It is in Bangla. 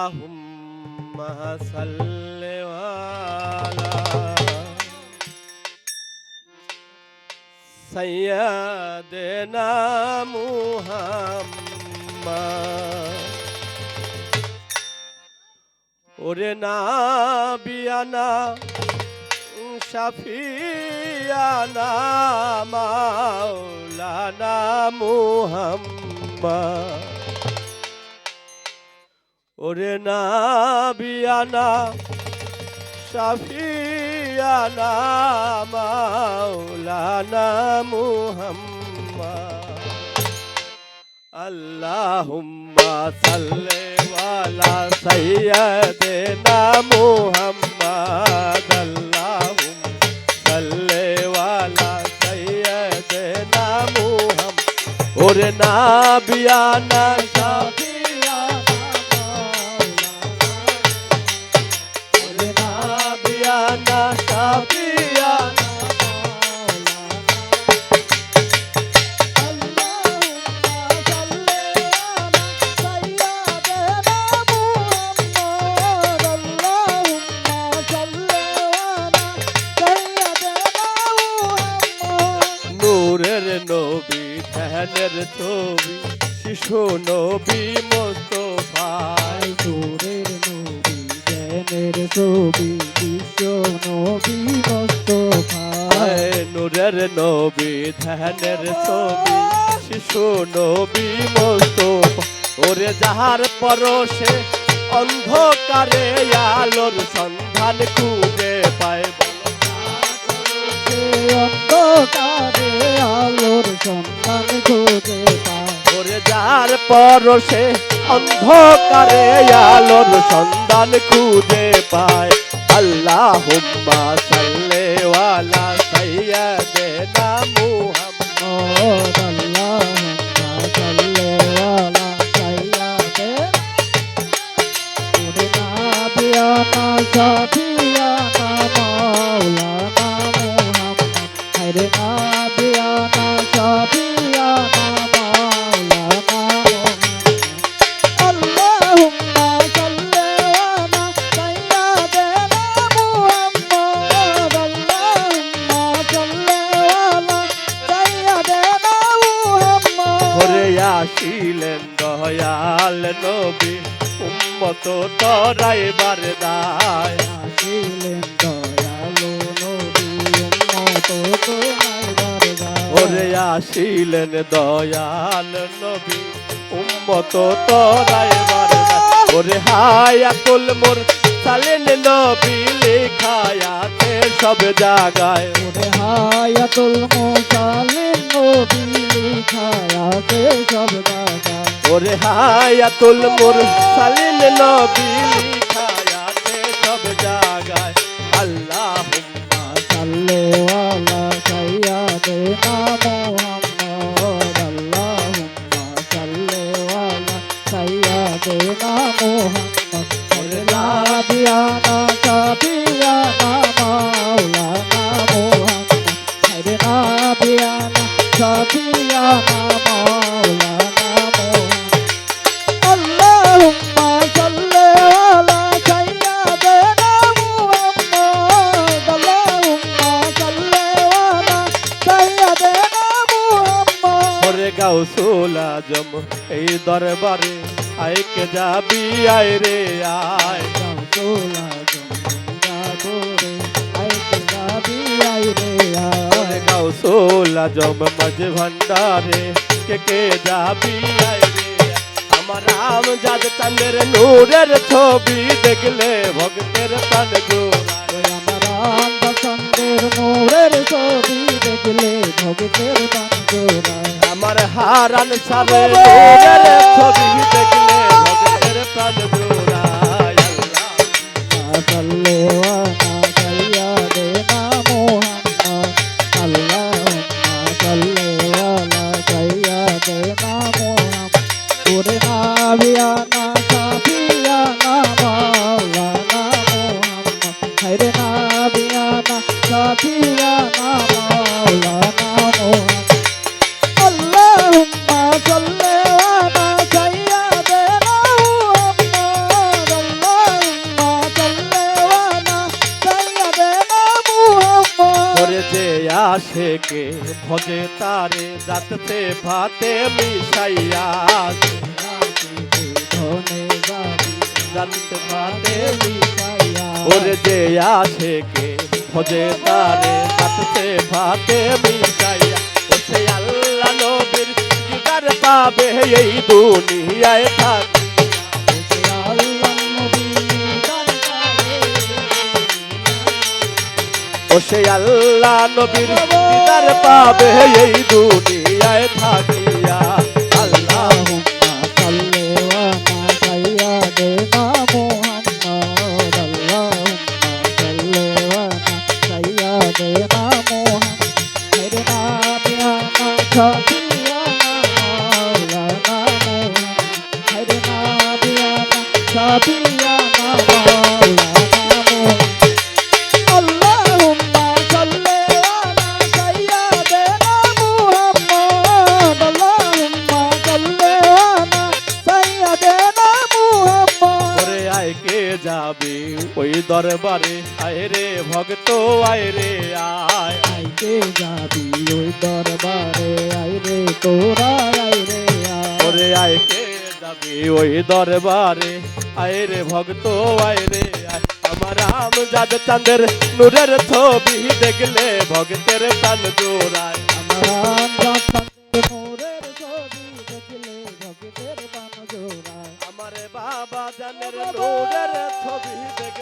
اللهم صل على سيدنا محمد ওরে না বিয়ানা শাফিয়ানা মাওলানা মুহাম্মদ ওরে না বিয়ানা শাফিয়ানা মাওলানা মুহাম্মদ। আল্লাহুম্মা সাল্লি ওয়ালা সাইয়্যিদিনা মুহাম্মদ। আল্লাহুম্মা সাল্লি ওয়ালা সাইয়্যিদিনা মুহাম্মদ। ওরে নাবিয়ানা ওরে ছবি বিশ্ব নবী মোস্তফা নূরের নবী ধ্যানের ছবি শিশু নবী মোস্তফা ওরে যাহার পরশে অন্ধকারে আলোর সন্ধান খুঁজে পায় অন্ধকারে আলোর সন্ধান খুঁজে পায়। ওরে যার পরশে অন্ধকারে আলোর সন্ধান খুঁজে পায় আল্লাহ নবী উম্মত তরাইবার দায়। আসিলেন দয়ালু নবী উম্মত তোমার দরবার ওরে আসিলেন দয়াল নবী উম্মত তরাইবার দায়। ওরে হায়াতুল মোর সালেন নবী লেখায়াতে সব জাগায়। ওরে হায়াতুল মুসালিম লিখায়াতে সব দাদা ওরে হায়াতুল নবী। গাউসুল আজম এই দরবারে আইকে যাবি আয় রে আয়। গাউসুল গাউসুল আজম মাঝ ভান্ডারে কে কে যাবি। আমার রাম জাদ চাঁদের নূরের ছবি দেখলে ভক্তের প্রাণ জোড়ায়। আমার বসন্তের মোরের ছবি দেখলে ভগতের বান জোড়ায়। আমার হারান সারে নূরের ছবি দেখলে ভক্তের প্রাণ জোড়ায়। আল্লাহ। ভজে তারে যাতে ভাতে মিশাইয়া যাতে ভাতে ওরে যে আশেকে ভজে তারে যাতে ভাতে মিশাইয়া ও আল্লাহ নবীর দিদার পাবে এই দুনিয়ায় থাকি ও সে আল্লাহ নবীর দিদার পাবে এই দুনিয়ায় থাকিয়া। আল্লাহ যাবে ওই দরবারে। আয় রে ভক্ত আয় রে আয়। আইতে যাবি ওই দরবারে? আয় রে তোরা আইরে করে আয়কে যাবি ওই দরবারে? আয় রে ভক্ত আয় রে আয়। আমার রাম যাদ চাঁদের নূরের ছবি দেখলে ভক্তের প্রাণ জোড়ায়। আমার জাতানের বাবা লোডের ছবি দেখলে